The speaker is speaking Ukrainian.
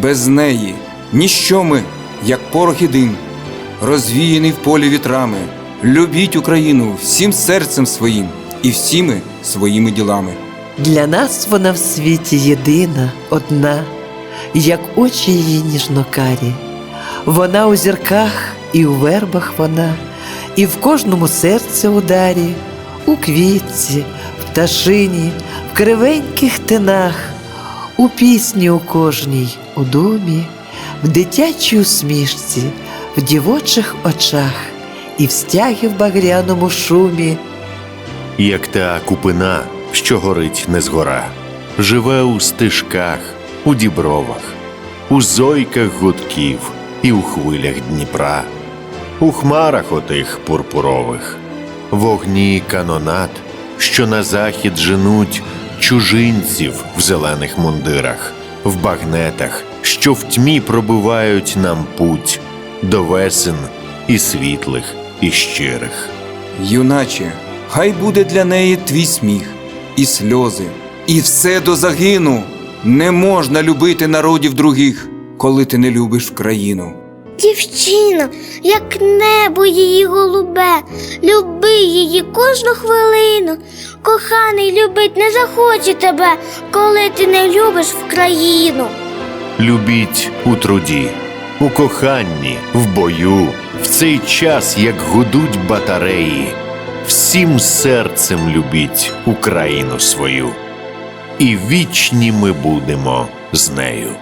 Без неї ніщо ми, як порох і дим, розвіяний в полі вітрами. Любіть Україну всім серцем своїм і всіми своїми ділами. Для нас вона в світі єдина, одна, як очі її ніжнокарі. Вона у зірках і у вербах вона, і в кожному серці ударі, у квітці, в пташині, в кривеньких тинах, у пісні у кожній, у думі, в дитячій усмішці, в дівочих очах і в стягі в багряному шумі. як та купина, що горить не згора, живе у стежках, у дібровах, у зойках гудків і у хвилях Дніпра, у хмарах отих пурпурових, вогні канонат, що на захід женуть чужинців в зелених мундирах, в багнетах, що в тьмі пробивають нам путь до весен і світлих, і щирих. Юначе, хай буде для неї твій сміх, і сльози, і все до загину. Не можна любити народів других, коли ти не любиш країну. Дівчино, як небо її голубе, люби її кожну хвилину. Коханий любить не захоче тебе, коли ти не любиш в країну. Любіть у труді, у коханні, в бою, в цей час, як гудуть батареї, всім серцем любіть Україну свою, і вічні ми будемо з нею.